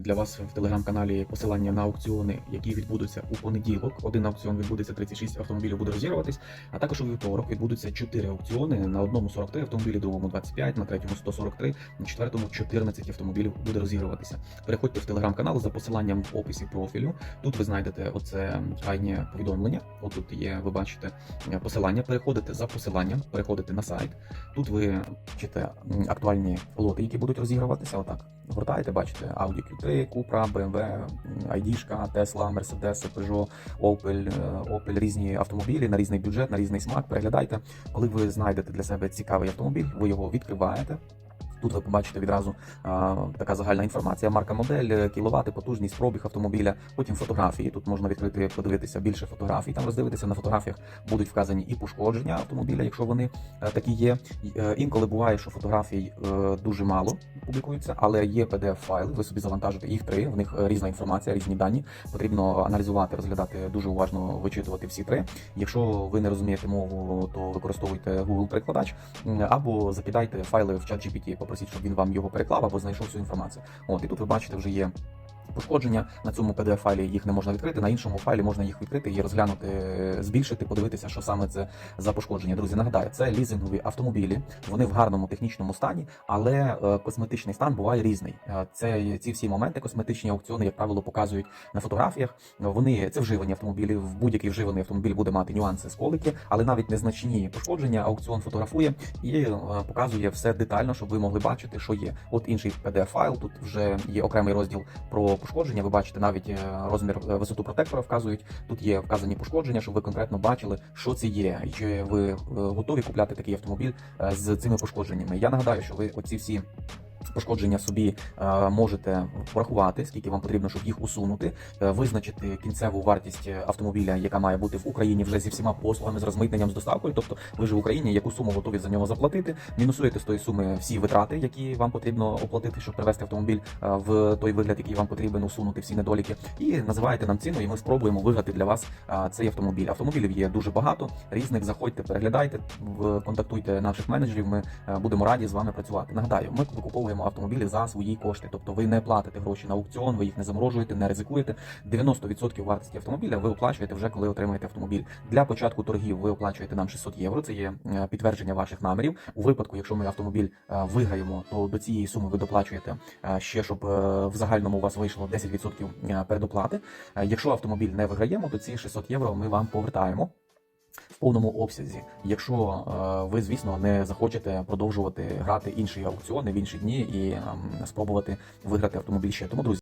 для вас в телеграм-каналі посилання на аукціони, які відбудуться у понеділок. Один аукціон відбудеться 36 автомобілів, буде розігруватись. А також у вівторок відбудуться 4 аукціони. На одному 43 автомобілі, другому 25, на третьому 143, на четвертому 14 автомобілів буде розігруватися. Переходьте в телеграм-канал за посиланням в описі профілю. Тут ви знайдете оце крайнє повідомлення. Отут є, ви бачите посилання. Переходите за посиланням, переходите на сайт. Тут ви бачите актуальні лоти, які будуть розігруватися. Отак. Гортаєте, бачите Audi Q3, Cupra, BMW, ID, Tesla, Mercedes, Peugeot, Opel, е, Opel, різні автомобілі на різний бюджет, на різний смак. Переглядайте. Коли ви знайдете для себе цікавий автомобіль, ви його відкриваєте. Тут ви побачите відразу а, така загальна інформація, марка модель, кіловати, потужність, пробіг автомобіля, потім фотографії. Тут можна відкрити, подивитися більше фотографій. Там роздивитися на фотографіях будуть вказані і пошкодження автомобіля, якщо вони е, такі є. Е, Інколи буває, що фотографій е, дуже мало публікуються, але є pdf файли ви собі завантажите їх три. В них різна інформація, різні дані. Потрібно аналізувати, розглядати дуже уважно, вичитувати всі три. Якщо ви не розумієте мову, то використовуйте Google перекладач або закидайте файли в чат GPT, попросіть, щоб він вам його переклав або знайшов цю інформацію. От і тут ви бачите, вже є. Пошкодження на цьому pdf файлі їх не можна відкрити. На іншому файлі можна їх відкрити і розглянути, е, збільшити, подивитися, що саме це за пошкодження. Друзі, нагадаю, це лізингові автомобілі. Вони в гарному технічному стані, але е, косметичний стан буває різний. Е, Це ці всі моменти, косметичні аукціони, як правило, показують на фотографіях. Вони це вживані автомобілі. В будь-який вживаний автомобіль буде мати нюанси сколики, але навіть незначні пошкодження аукціон фотографує і показує все детально, щоб ви могли бачити, що є. От інший pdf файл. Тут вже є окремий розділ про пошкодження. Ви бачите навіть е, розмір е, висоту протектора вказують. Тут є вказані пошкодження, щоб ви конкретно бачили, що це є, і чи ви е, готові купляти такий автомобіль з цими пошкодженнями. Я нагадаю, що ви оці всі. Пошкодження собі е, можете порахувати, скільки вам потрібно, щоб їх усунути, е, визначити кінцеву вартість е, автомобіля, яка має бути в Україні вже зі всіма послугами з розмитненням з доставкою. Тобто ви ж в Україні, яку суму готові за нього заплатити, мінусуєте з тої суми всі витрати, які вам потрібно оплатити, щоб привести автомобіль в той вигляд, який вам потрібен, усунути всі недоліки, і називаєте нам ціну, і ми спробуємо виграти для вас цей автомобіль. Автомобілів є дуже багато різних. Заходьте, переглядайте, контактуйте наших менеджерів. Ми будемо раді з вами працювати. Нагадаю, ми викуповуємо автомобілі за свої кошти, тобто ви не платите гроші на аукціон, ви їх не заморожуєте, не ризикуєте. 90% вартості автомобіля ви оплачуєте вже коли отримаєте автомобіль. Для початку торгів ви оплачуєте нам 600 євро. Це є е, підтвердження ваших намірів. У випадку, якщо ми автомобіль е, виграємо, то до цієї суми ви доплачуєте е, ще, щоб в загальному у вас вийшло 10% е, передоплати. Якщо автомобіль не виграємо, то ці 600 євро ми вам повертаємо. В повному обсязі, якщо е, ви, звісно, не захочете продовжувати грати інші аукціони в інші дні і ем, спробувати виграти автомобіль ще. Тому, друзі.